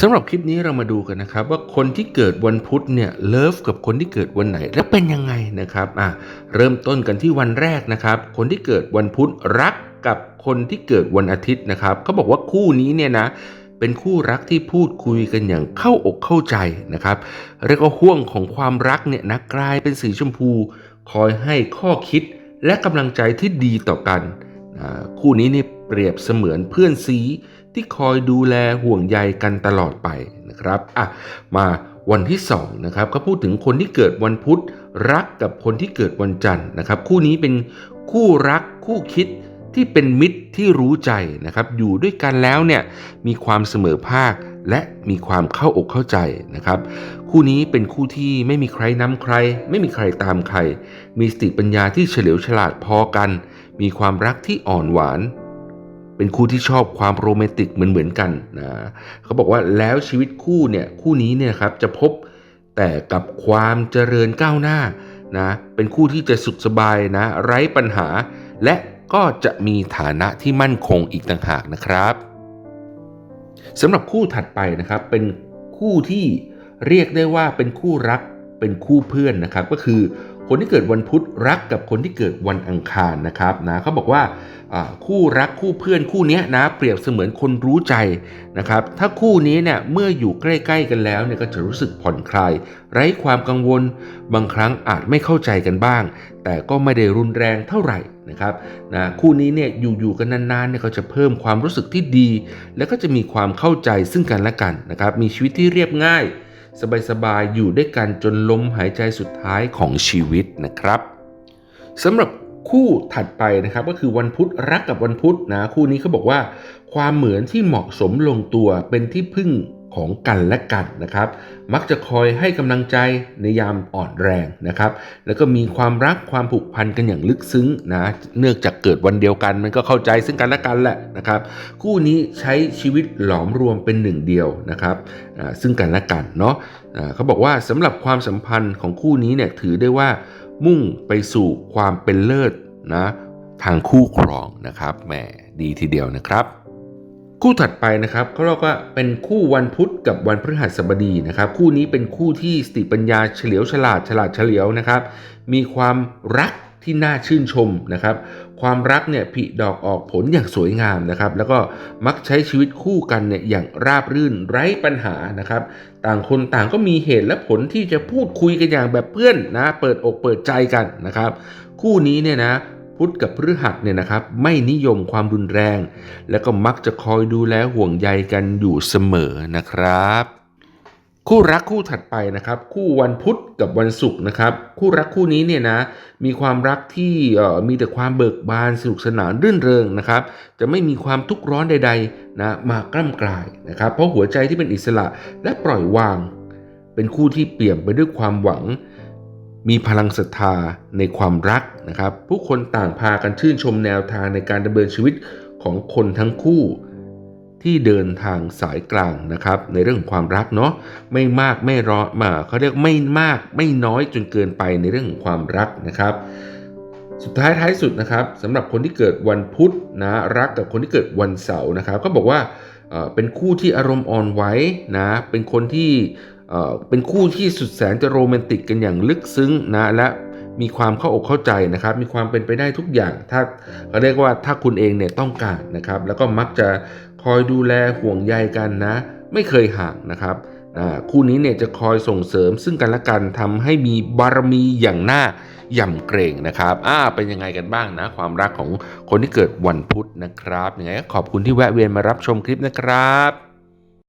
สำหรับคลิปนี้เรามาดูกันนะครับ ว่าคนที่เกิดวันพุธเนี่ยเลิฟกับคนที่เกิดวันไหนและเป็นยังไงนะครับอะเริ่มต้นกันที่วันแรกนะครับ คนที่เกิดวันพุธรักกับคนที่เกิดวันอาทิตย์นะครับเขาบอกว่าคู่นี้เนี่ยนะเป็นคู่รักที่พูดคุยกันอย่างเข้าอกเข้าใจนะครับเรียกว่าห่วงของความรักเนี่ยนะกลายเป็นสีชมพู คอยให้ข้อคิดและกำลังใจที่ดีต่อกัน คู่นี้นี่เปรียบเสมือนเพื่อนซีที่คอยดูแลห่วงใยกันตลอดไปนะครับอะมาวันที่2นะครับก็พูดถึงคนที่เกิดวันพุธรักกับคนที่เกิดวันจันทร์นะครับ คู่นี้เป็นคู่รักคู่คิดที่เป็นมิตรที่รู้ใจนะครับอยู่ด้วยกันแล้วเนี่ยมีความเสมอภาคและมีความเข้าอกเข้าใจนะครับ คู่นี้เป็นคู่ที่ไม่มีใครนำใคร ไม่มีใครตามใคร มีสติปัญญาที่เฉลียวฉลาดพอกัน มีความรักที่อ่อนหวาน เป็นคู่ที่ชอบความโรแมนติกเหมือนเหมือนๆกันนะเขาบอกว่าแล้วชีวิตคู่เนี่ยคู่นี้เนี่ยครับจะพบแต่กับความเจริญก้าวหน้านะเป็นคู่ที่จะสุขสบายนะไร้ปัญหา และก็จะมีฐานะที่มั่นคงอีกต่างหากนะครับสำหรับคู่ถัดไปนะครับเป็นคู่ที่เรียกได้ว่าเป็นคู่รักเป็นคู่เพื่อนนะครับ ก็คือ คนที่เกิดวันพุธรักกับคนที่เกิดวันอังคารนะครับนะเขาบอกว่าคู่รักคู่เพื่อนคู่นี้นะเปรียบเสมือนคนรู้ใจนะครับถ้าคู่นี้เนี่ยเมื่ออยู่ใกล้ๆกันแล้วเนี่ยก็จะรู้สึกผ่อนคลาย ไร้ความกังวล บางครั้งอาจไม่เข้าใจกันบ้าง แต่ก็ไม่ได้รุนแรงเท่าไหร่นะครับนะคู่นี้เนี่ยอยู่ๆกันนานๆเนี่ยก็จะเพิ่มความรู้สึกที่ดี แล้วก็จะมีความเข้าใจซึ่งกันและกันนะครับมีชีวิตที่เรียบง่าย สบายๆอยู่ด้วยกันจนลมหายใจสุดท้ายของชีวิตนะครับสำหรับคู่ถัดไปนะครับก็คือวันพุธรักกับวันพุธนะคู่นี้เขาบอกว่า ความเหมือนที่เหมาะสมลงตัวเป็นที่พึ่ง ของกันและกันนะครับ มักจะคอยให้กำลังใจในยามอ่อนแรงนะครับ แล้วก็มีความรักความผูกพันกันอย่างลึกซึ้งนะเนื่องจากเกิดวันเดียวกัน มันก็เข้าใจซึ่งกันและกันแหละนะครับ คู่นี้ใช้ชีวิตหลอมรวมเป็นหนึ่งเดียวนะครับอ่าซึ่งกันและกันเนาะอ่าเขาบอกว่าสำหรับความสัมพันธ์ของคู่นี้เนี่ยถือได้ว่ามุ่งไปสู่ความเป็นเลิศนะทางคู่ครองนะครับแหมดีทีเดียวนะครับ คู่ถัดไปนะครับเขาเรียกว่าเป็นคู่วันพุธกับวันพฤหัสบดีนะครับ คู่นี้เป็นคู่ที่สติปัญญาเฉลียวฉลาดฉลาดเฉลียวนะครับ มีความรักที่น่าชื่นชมนะครับ ความรักเนี่ยผลิดอกออกผลอย่างสวยงามนะครับ แล้วก็มักใช้ชีวิตคู่กันเนี่ยอย่างราบรื่นไร้ปัญหานะครับ ต่างคนต่างก็มีเหตุและผลที่จะพูดคุยกันอย่างแบบเพื่อนนะ เปิดอกเปิดใจกันนะครับ คู่นี้เนี่ยนะ พุธกับพฤหัสเนี่ยนะครับไม่นิยมความรุนแรง แล้วก็มักจะคอยดูแลห่วงใยกันอยู่เสมอนะครับ คู่รักคู่ถัดไปนะครับ คู่วันพุธกับวันศุกร์นะครับ คู่รักคู่นี้เนี่ยนะมีความรักที่มีแต่ความเบิกบานสนุกสนานรื่นเริงนะครับ จะไม่มีความทุกข์ร้อนใดๆนะมากล้ำกลายนะครับ เพราะหัวใจที่เป็นอิสระและปล่อยวาง เป็นคู่ที่เปี่ยมไปด้วยความหวัง มีพลังศรัทธาในความรักนะครับ ผู้คนต่างพากันชื่นชมแนวทางในการดำเนินชีวิตของคนทั้งคู่ที่เดินทางสายกลางนะครับ ในเรื่องของความรักเนาะไม่มากไม่ร้อนมาเขาเรียกไม่มากไม่น้อยจนเกินไปในเรื่องของความรักนะครับ สุดท้ายท้ายสุดนะครับสำหรับคนที่เกิดวันพุธนะรักกับคนที่เกิดวันเสาร์นะครับ ก็บอกว่าเอ่อเป็นคู่ที่อารมณ์อ่อนไหวนะเป็นคนที่ เป็นคู่ที่สุดแสนจะโรแมนติกกันอย่างลึกซึ้งนะและมีความเข้าอกเข้าใจนะครับ มีความเป็นไปได้ทุกอย่าง ถ้าเขาเรียกว่าถ้าคุณเองเนี่ยต้องการนะครับ แล้วก็มักจะคอยดูแลห่วงใยกันนะ ไม่เคยห่างนะครับคู่นี้เนี่ยจะคอยส่งเสริมซึ่งกันและกันทำให้มีบารมีอย่างน่าย่ำเกรงนะครับอ่าเป็นยังไงกันบ้างนะ ความรักของคนที่เกิดวันพุธนะครับยังไงก็ขอบคุณที่แวะเวียนมารับชมคลิปนะครับ